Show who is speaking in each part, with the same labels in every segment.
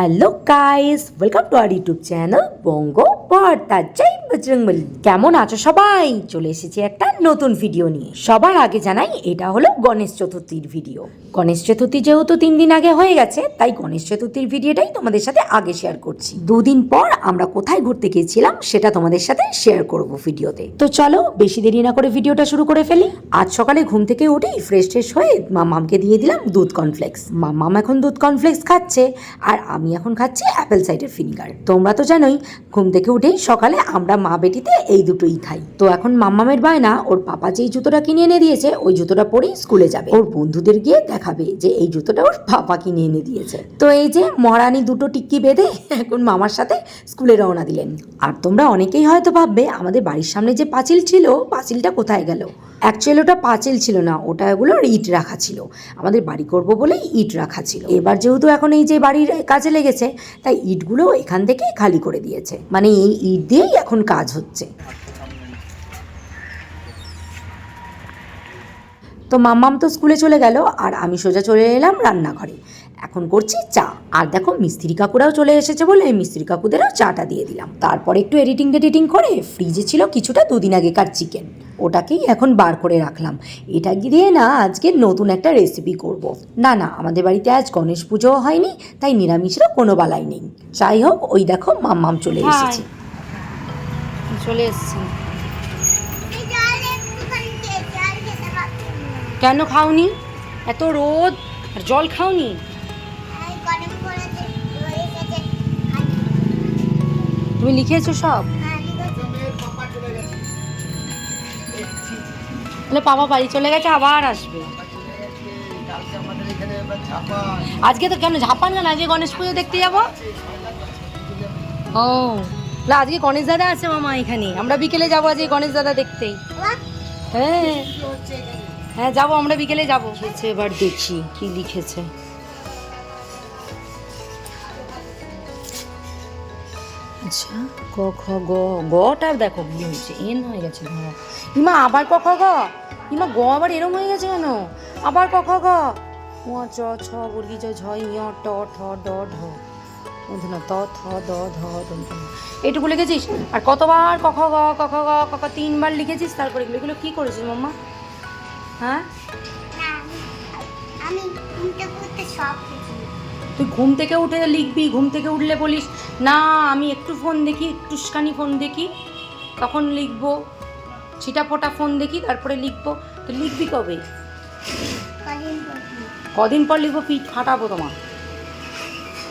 Speaker 1: Hello guys welcome to our YouTube channel Banga Barta জয় বজরংবলী। কেমন আছো সবাই? চলে এসেছি একটা নতুন ভিডিও নিয়ে। সবার আগে জানাই, এটা হলো গণেশ চতুর্থীর ভিডিও গণেশ চতুর্থী যেহেতু তিন দিন আগে হয়ে গেছে, তাই গণেশ চতুর্থীর ভিডিওটাই তোমাদের সাথে আগে শেয়ার করছি। দুদিন পর আমরা কোথায় ঘুরতে গিয়েছিলাম, সেটা তোমাদের সাথে শেয়ার করব ভিডিওতে তো। চলো, বেশি দেরি না করে ভিডিওটা শুরু করে ফেলি। আজ সকালে ঘুম থেকে উঠেই ফ্রেশ ট্রেশ হয়ে মামামকে দিয়ে দিলাম দুধ কর্নফ্লেক্স মামাম এখন দুধ কর্নফ্লেক্স খাচ্ছে, আর আমি এখন খাচ্ছি অ্যাপেল সাইডের ফিনিগার তোমরা তো জানোই, ঘুম থেকে উঠেই সকালে আমরা মা বেটিতে এই দুটোই খাই তো এখন মাম্মামের বায়না, ওর পাপা যেই জুতোটা কিনে এনে দিয়েছে, ওই জুতোটা পরেই স্কুলে যাবে। ওর বন্ধুদের গিয়ে দেখাবে যে এই জুতোটা ওর পাপা কিনে এনে দিয়েছে। তো এই যে মহারানী দুটো টিক্কি বেঁধে এখন মামার সাথে স্কুলে রওনা দিলেন। আর তোমরা অনেকেই হয়তো ভাববে, আমাদের বাড়ির সামনে যে পাঁচিল ছিল, পাঁচিলটা কোথায় গেল? অ্যাকচুয়ালি ওটা পাঁচিল ছিল না, ওটা ওগুলো ইট রাখা ছিল। আমাদের বাড়ি করব বলেই ইট রাখা ছিল। এবার যেহেতু এখন এই যে বাড়ির কাজে লেগেছে, তাই ইটগুলো এখান থেকে খালি করে দিয়েছে। মানে এই ইট দিয়েই এখন কাজ হচ্ছে। তো মাম্মাম তো স্কুলে চলে গেল আর আমি সোজা চলে এলাম রান্নাঘরে। এখন করছি চা। আর দেখো মিস্ত্রি কাকুরাও চলে এসেছে বলে মিস্ত্রি কাকুদেরও চাটা দিয়ে দিলাম। তারপর একটু এডিটিং টেডিটিং করে ফ্রিজে ছিল কিছুটা দুদিন আগেকার চিকেন। ওটাকেই এখন বার করে রাখলাম। এটা দিয়ে না আজকে নতুন একটা রেসিপি করব। না না আমাদের বাড়িতে আজ গণেশ পুজোও হয়নি তাই নিরামিষেরও কোনো বালাই নেই। যাই হোক ওই দেখো মাম্মাম চলে. এসেছে।
Speaker 2: চলে এসছি
Speaker 3: এই জল একটুখানি খেয়ে জল খেতে পারছি না।
Speaker 2: কেন খাওনি? এত রোদ আর জল খাওনি। তুমি লিখেছো সব?
Speaker 3: আর
Speaker 2: তাহলে বাবা বাড়ি চলে গেছে আবার আসবে। আজকে তো কেন ঝাপান না আজকে গণেশ পুজো দেখতে যাব? ও না আজকে গণেশ দাদা আছে মামা এখানে। আমরা বিকেলে যাব আজকে গণেশ দাদা দেখতেই হ্যাঁ। হ্যাঁ যাব, আমরা বিকেলে যাব। লিখেছে, এবার দেখি কি লিখেছে। আচ্ছা ক, খ, গ গটা দেখো, ভুল হয়েছে। এন হয়ে গেছে ঘ ইমা, আবার ক, খ, গ? ইমা, গ আবার এরম হয়ে গেছে কেন? আবার ক, খ, গ? ও চ, ছ, বর্গি জ ঝ, ই ট, ঠ, ড, ঢ। মধ্যনা ত, থ, দ, ধ এইটুকু লিখেছিস? আর কতবার ক, খ, গ, ক, খ, গ, ক তিনবার লিখেছিস? তারপরে এগুলো কী করেছিস, মাম্মা? হ্যাঁ?
Speaker 3: আমি সব
Speaker 2: তুই ঘুম থেকে উঠে লিখবি ঘুম থেকে উঠলে বলিস না আমি একটু ফোন দেখি একটুখানি ফোন দেখি। তখন লিখব ছিটা ফোটা ফোন দেখি তারপরে লিখব। তো লিখবি কবে?
Speaker 3: কদিন পর
Speaker 2: কদিন পর লিখব? পিঠ ফাটাবো তোমার।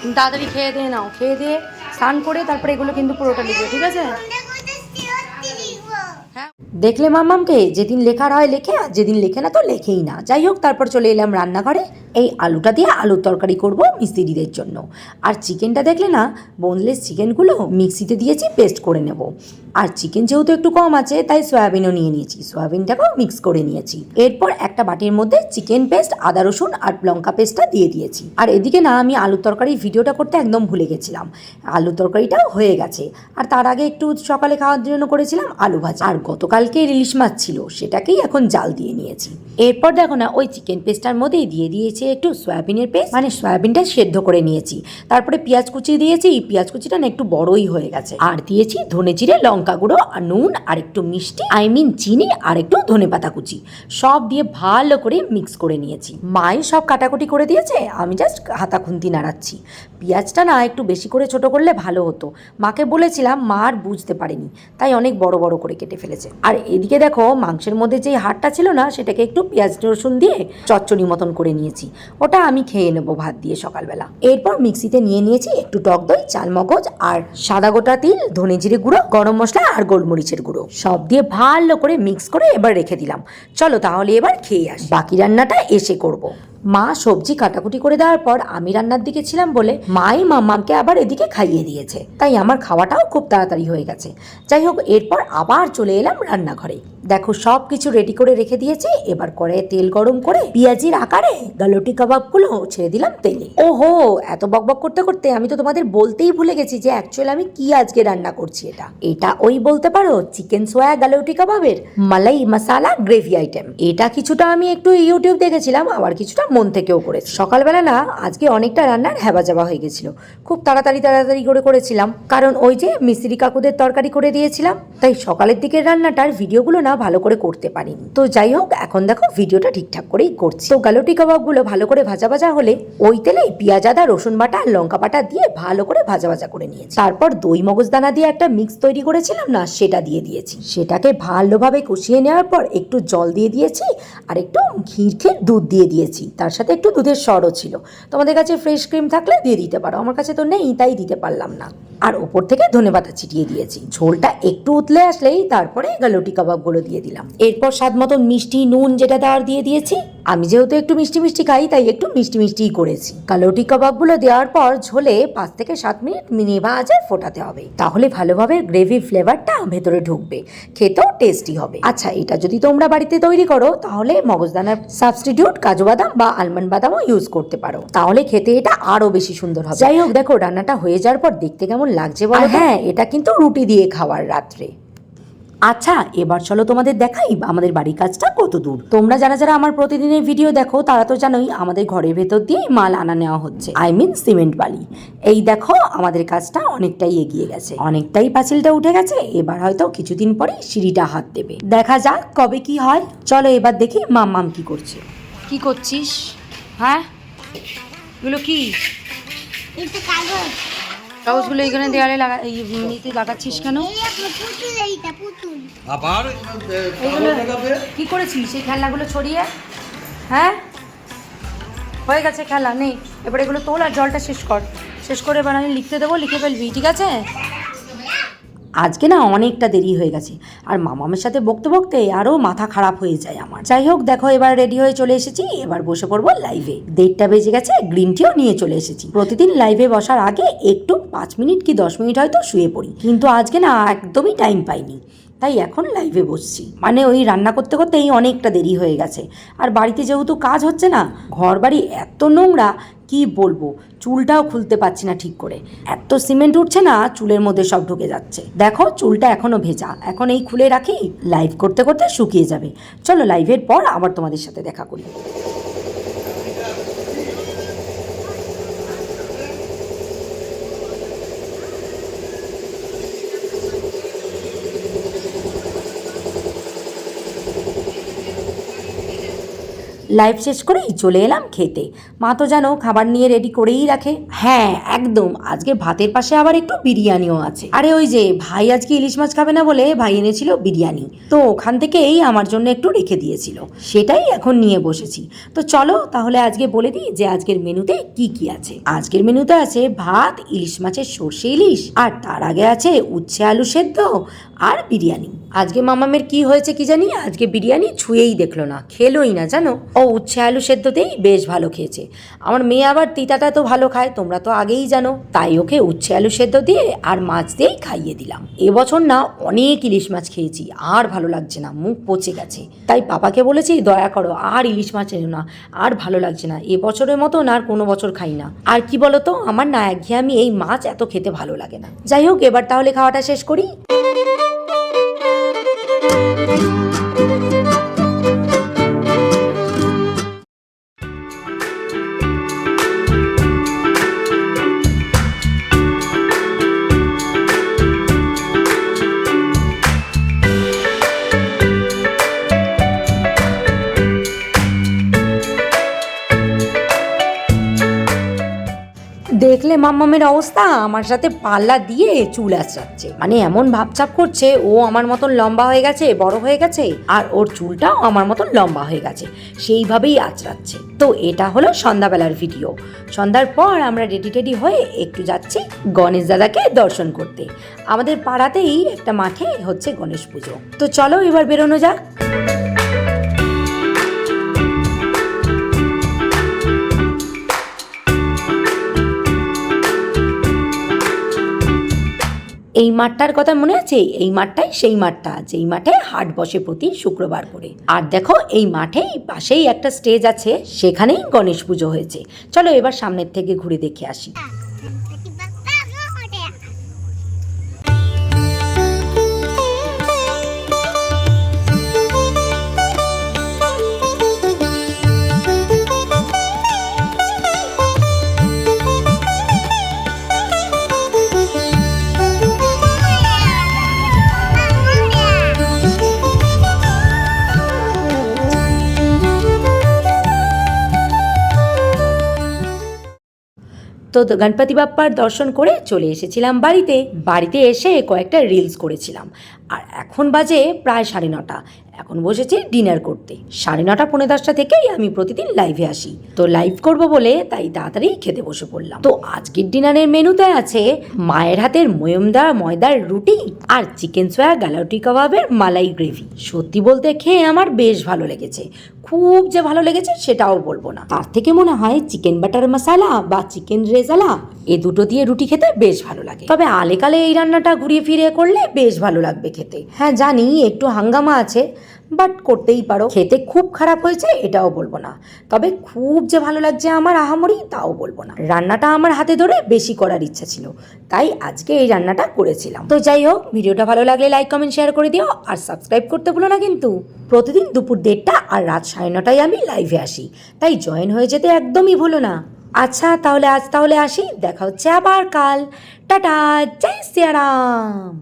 Speaker 2: তুমি তাড়াতাড়ি খেয়ে দিয়ে নাও খেয়ে দিয়ে স্নান করে তারপরে এগুলো কিন্তু পুরোটা লিখবে ঠিক আছে
Speaker 3: ঘুমতে ঘুরতে সত্যি লিখব
Speaker 2: হ্যাঁ
Speaker 1: দেখলে মামামকে যেদিন লেখার হয় লেখে, আর যেদিন লেখে না তো লেখেই না। যাই হোক, তারপর চলে এলাম রান্নাঘরে। এই আলুটা দিয়ে আলুর তরকারি করব মিস্ত্রিদের জন্য। আর চিকেনটা দেখলে না বোনলেস চিকেনগুলো মিক্সিতে দিয়েছি পেস্ট করে নেব। আর চিকেন যেহেতু একটু কম আছে, তাই সয়াবিনও নিয়ে নিয়েছি। সয়াবিনটাকেও মিক্স করে নিয়েছি। এরপর একটা বাটির মধ্যে চিকেন পেস্ট আদা রসুন আর লঙ্কা পেস্টটা দিয়ে দিয়েছি। আর এদিকে না, আমি আলুর তরকারির ভিডিওটা করতে একদম ভুলে গেছিলাম। আলুর তরকারিটাও হয়ে গেছে। আর তার আগে একটু সকালে খাওয়ার জন্য করেছিলাম আলু ভাজা। আর গতকালকে ইলিশ মাছ ছিল, সেটাকেই এখন জাল দিয়ে নিয়েছি। এরপর দেখো না, ওই চিকেন পেস্টটার মধ্যেই দিয়ে দিয়েছি একটু সয়াবিনের পেস্ট মানে সয়াবিনটা সেদ্ধ করে নিয়েছি। তারপরে পেঁয়াজ কুচি দিয়েছি, এই পেঁয়াজ কুচিটা না একটু বড়ই হয়ে গেছে। আর দিয়েছি ধনে জিরে, লঙ্কা গুঁড়ো, আর নুন, আর একটু মিষ্টি, আই মিন চিনি, আর একটু ধনে পাতা কুচি। সব দিয়ে ভালো করে মিক্স করে নিয়েছি। মাই সব কাটাকুটি করে দিয়েছে, আমি জাস্ট হাতা খুন্তি নাড়াচ্ছি। পেঁয়াজটা না একটু বেশি করে ছোট করলে ভালো হতো। মাকে বলেছিলাম, মা আর বুঝতে পারেনি। তাই অনেক বড় বড় করে কেটে ফেলেছে। আর এদিকে দেখো, মাংসের মধ্যে যে হাড়টা ছিল না, সেটাকে একটু পেঁয়াজ, রসুন দিয়ে চচ্চড়ি মতন করে নিয়েছি। ওটা আমি খেয়ে নেব ভাত দিয়ে সকালবেলা। এরপর মিক্সিতে নিয়ে নিয়েছি একটু টক দই চালমগজ আর সাদা গোটা তিল, ধনে জিরে গুঁড়ো, গরম মশলা আর গোলমরিচের গুঁড়ো। সব দিয়ে ভালো করে মিক্স করে এবার রেখে দিলাম। চলো তাহলে এবার খেয়ে আস। বাকি রান্নাটা এসে করব। মা সবজি কাটাকুটি করে দেওয়ার পর আমি রান্নার দিকে ছিলাম বলে মাই মাম্মামকে আবার এদিকে খাইয়ে দিয়েছে। তাই আমার খাওয়াটাও খুব তাড়াতাড়ি হয়ে গেছে। যাই হোক, এরপর আবার চলে এলাম রান্নাঘরে। দেখো সব কিছু রেডি করে রেখে দিয়েছি। এবার করে তেল গরম করে পেঁয়াজির আকারে গালোটি কাবাবগুলো ছেড়ে দিলাম তেলে। ওহো, এত বকবক করতে করতে আমি তো তোমাদের বলতেই ভুলে গেছি যে অ্যাকচুয়ালি আমি কি আজকে রান্না করছি এটা। এটা ওই বলতে পারো চিকেন সোয়া গালোটি কাবাবের মালাই মশালা গ্রেভি আইটেম এটা কিছুটা আমি একটু ইউটিউব দেখেছিলাম, আবার কিছুটা মন থেকেও করেছি। সকালবেলা না আজকে অনেকটা রান্নার হ্যাবা যাবা হয়ে গেছিল। খুব তাড়াতাড়ি তাড়াতাড়ি করে করেছিলাম। কারণ ওই যে মিস্ত্রি কাকুদের তরকারি করে দিয়েছিলাম, তাই সকালের দিকের রান্নাটার ভিডিওগুলো না ভালো করে করতে পারিনি। তো যাই হোক, এখন দেখো ভিডিওটা ঠিকঠাক করেই করছি। তো গালোটি কাবাবগুলো ভালো করে ভাজা ভাজা হলে ওই তেলেই পেঁয়াজ, আদা, রসুন বাটা আর লঙ্কা বাটা দিয়ে ভালো করে ভাজা ভাজা করে নিয়েছি। তারপর দই মগজদানা দিয়ে একটা মিক্স তৈরি করেছিলাম না, সেটা দিয়ে দিয়েছি। সেটাকে ভালোভাবে কষিয়ে নেওয়ার পর একটু জল দিয়ে দিয়েছি আর একটু ঘির খেয়ে দুধ দিয়ে দিয়েছি। তার সাথে একটু দুধের সরও ছিল। তোমাদের কাছে ফ্রেশ ক্রিম থাকলে দিয়ে দিতে পারো। আমার কাছে তো নেই, তাই দিতে পারলাম না। আর ওপর থেকে ধনে পাতা ছিটিয়ে দিয়েছি। ঝোলটা একটু উতলে আসলেই তারপরে গালোটি কাবাবগুলো দিয়ে দিলাম। এরপর স্বাদ মতন মিষ্টি, নুন যেটা দেওয়ার দিয়ে দিয়েছি আমি যেহেতু একটু মিষ্টি মিষ্টি খাই তাই একটু মিষ্টি মিষ্টিই করেছি। কালোটি কাবাবগুলো দেওয়ার পর ঝোলে পাঁচ থেকে সাত মিনিট মিনি ভাজে ফোটাতে হবে। তাহলে ভালোভাবে গ্রেভি ফ্লেভারটা ভেতরে ঢুকবে। খেতেও টেস্টি হবে। আচ্ছা এটা যদি তোমরা বাড়িতে তৈরি করো তাহলে মগজদানার সাবস্টিটিউট কাজু বাদাম বা আলমন্ড বাদামও ইউজ করতে পারো। তাহলে খেতে এটা আরও বেশি সুন্দর হবে। যাই হোক দেখো রান্নাটা হয়ে যাওয়ার পর দেখতে কেমন লাগছে বলো হ্যাঁ এটা কিন্তু রুটি দিয়ে খাওয়ার রাত্রে। আচ্ছা এবার চলো তোমাদের দেখাই আমাদের বাড়ির কাজটা কত দূর। তোমরা যারা যারা আমার প্রতিদিনের ভিডিও দেখো তারা তো জানোই আমাদের ঘরের ভেতর দিয়ে মাল আনা নেওয়া হচ্ছে। আই মিন সিমেন্ট বালি। এই দেখো আমাদের কাজটা অনেকটাই এগিয়ে গেছে। অনেকটাই পাঁচিলটা উঠে গেছে এবার হয়তো কিছুদিন পরে সিঁড়িটা হাত দেবে। দেখা যাক কবে কি হয়। চলো এবার দেখি মাম মাম কি করছে।
Speaker 2: কি করছিস? হ্যাঁ? এগুলো কি?
Speaker 3: এটা কাগজ।
Speaker 2: কাগজগুলো এখানে দেয়ালে লাগা নিতে লাগাচ্ছিস কেন?
Speaker 3: এই একটা পুতুল এইটা পুতুল।
Speaker 4: আবার?
Speaker 2: কি করেছিস সেই খেলনাগুলো ছড়িয়ে? হ্যাঁ? হয়ে গেছে খেলা নেই এবার এগুলো তোল আর জলটা শেষ কর। শেষ করে এবার আমি লিখতে দেবো লিখে ফেলবি ঠিক আছে?
Speaker 1: আজকে না অনেকটা দেরি হয়ে গেছে। আর মামামের সাথে বকতে বকতে আরও মাথা খারাপ হয়ে যায় আমার। যাই হোক, দেখো এবার রেডি হয়ে চলে এসেছি। এবার বসে পড়ব লাইভে দেড়টা বেজে গেছে গ্রিন টিও নিয়ে চলে এসেছি। প্রতিদিন লাইভে বসার আগে একটু পাঁচ মিনিট কি দশ মিনিট হয়তো শুয়ে পড়ি। কিন্তু আজকে না একদমই টাইম পাইনি। তাই এখন লাইভে বসছি। মানে ওই রান্না করতে করতে এই অনেকটা দেরি হয়ে গেছে। আর বাড়িতে যেহেতু কাজ হচ্ছে না ঘর বাড়ি এত নোংরা, কি বলব? চুলটাও খুলতে পারছি না ঠিক করে। এত সিমেন্ট উঠছে না, চুলের মধ্যে সব ঢুকে যাচ্ছে। দেখো, চুলটা এখনও ভেজা। এখন এই খুলে রাখি লাইভ করতে করতে শুকিয়ে যাবে। চলো লাইভের পর আবার তোমাদের সাথে দেখা করি। লাইভ শেষ করেই চলে এলাম খেতে। মা তো জানো খাবার নিয়ে রেডি করেই রাখে। হ্যাঁ একদম। আজকে ভাতের পাশে আবার একটু বিরিয়ানিও আছে। আরে ওই যে, ভাই আজকে ইলিশ মাছ খাবে না বলে ভাই এনেছিল বিরিয়ানি। তো ওখান থেকেই আমার জন্য একটু রেখে দিয়েছিল। সেটাই এখন নিয়ে বসেছি। তো চলো তাহলে আজকে বলে দিই যে আজকের মেনুতে কি কি আছে। আজকের মেনুতে আছে ভাত, ইলিশ মাছের সর্ষে ইলিশ, আর তার আগে আছে উচ্ছে আলু সেদ্ধ আর বিরিয়ানি। আজকে মামামের কি হয়েছে কি জানি? আজকে বিরিয়ানি ছুঁয়েই দেখল না, খেলোই না, জানো? ও উচ্ছে আলু সেদ্ধতেই বেশ ভালো খেয়েছে। আমার মেয়ে আবার তিতাটা তো ভালো খায়, তোমরা তো আগেই জানো। তাই ওকে উচ্ছে আলু সেদ্ধ দিয়ে আর মাছ দিয়েই খাইয়ে দিলাম। এবছর না অনেক ইলিশ মাছ খেয়েছি, আর ভালো লাগছে না, মুখ পচে গেছে। তাই পাপাকে বলেছি, দয়া করো, আর ইলিশ মাছ এনো না, আর ভালো লাগছে না এবছরের মতন আর কোনো বছর খাই না। আর কি বলতো, আমার না একঘেয়ে আমি এই মাছ এত খেতে ভালো লাগে না। যাই হোক, এবার তাহলে খাওয়াটা শেষ করি। দেখলে মাম্মামের অবস্থা, আমার সাথে পাল্লা দিয়ে চুল আঁচড়াচ্ছে মানে এমন ভাবচাপ করছে, ও আমার মতন লম্বা হয়ে গেছে, বড় হয়ে গেছে, আর ওর চুলটাও আমার মতন লম্বা হয়ে গেছে, সেইভাবেই আঁচড়াচ্ছে তো এটা হলো সন্ধ্যাবেলার ভিডিও সন্ধ্যার পর আমরা রেডি টেডি হয়ে একটু যাচ্ছি গণেশ দাদাকে দর্শন করতে। আমাদের পাড়াতেই একটা মাঠে হচ্ছে গণেশ পুজো। তো চলো এবার বেরোনো যাক। এই মাঠটার কথা মনে আছে? এই মাঠটাই সেই মাঠটা আছে এই মাঠে হাট বসে প্রতি শুক্রবার করে। আর দেখো, এই মাঠেই পাশেই একটা স্টেজ আছে, সেখানেই গণেশ পুজো হয়েছে। চলো এবার সামনের থেকে ঘুরে দেখে আসি। তো গণপতি বাপ্পার দর্শন করে চলে এসেছিলাম বাড়িতে। বাড়িতে এসে কয়েকটা রিলস করেছিলাম। আর এখন বাজে প্রায় সাড়ে নটা। এখন বসেছি ডিনার করতে। সাড়ে নটা, পৌনে দশটা থেকেই আমি প্রতিদিন লাইভে আসি। তো লাইভ করব বলে তাই তাড়াতাড়ি খেতে বসে পড়লাম। তো আজকের ডিনারের মেনুতে আছে মায়ের হাতের ময়মদা ময়দার রুটি আর চিকেন সোয়া গালাউটি কাবাবের মালাই গ্রেভি সত্যি বলতে খেয়ে আমার বেশ ভালো লেগেছে। খুব যে ভালো লেগেছে সেটাও বলব না। তার থেকে মনে হয় চিকেন বাটার মশালা বা চিকেন রেজালা এ দুটো দিয়ে রুটি খেতে বেশ ভালো লাগে। তবে আলেকালে এই রান্নাটা ঘুরিয়ে ফিরিয়ে করলে বেশ ভালো লাগবে খেতে। হ্যাঁ জানি একটু হাঙ্গামা আছে বাট করতেই পারো। খেতে খুব খারাপ হয়েছে, এটাও বলব না। তবে খুব যে ভালো লাগছে আমার আহামরি, তাও বলব না। রান্নাটা আমার হাতে ধরে বেশি করার ইচ্ছা ছিল, তাই আজকে এই রান্নাটা করেছিলাম। তো যাই হোক, ভিডিওটা ভালো লাগলে লাইক কমেন্ট শেয়ার করে দিও, আর সাবস্ক্রাইব করতে ভুলো না কিন্তু। প্রতিদিন দুপুর দেড়টা আর রাত সাড়ে নটায় আমি লাইভে আসি, তাই জয়েন হয়ে যেতে একদমই ভুলো না। আচ্ছা তাহলে আজ তাহলে আসি, দেখা হচ্ছে আবার কাল। টাটা, জয় সিয়ারাম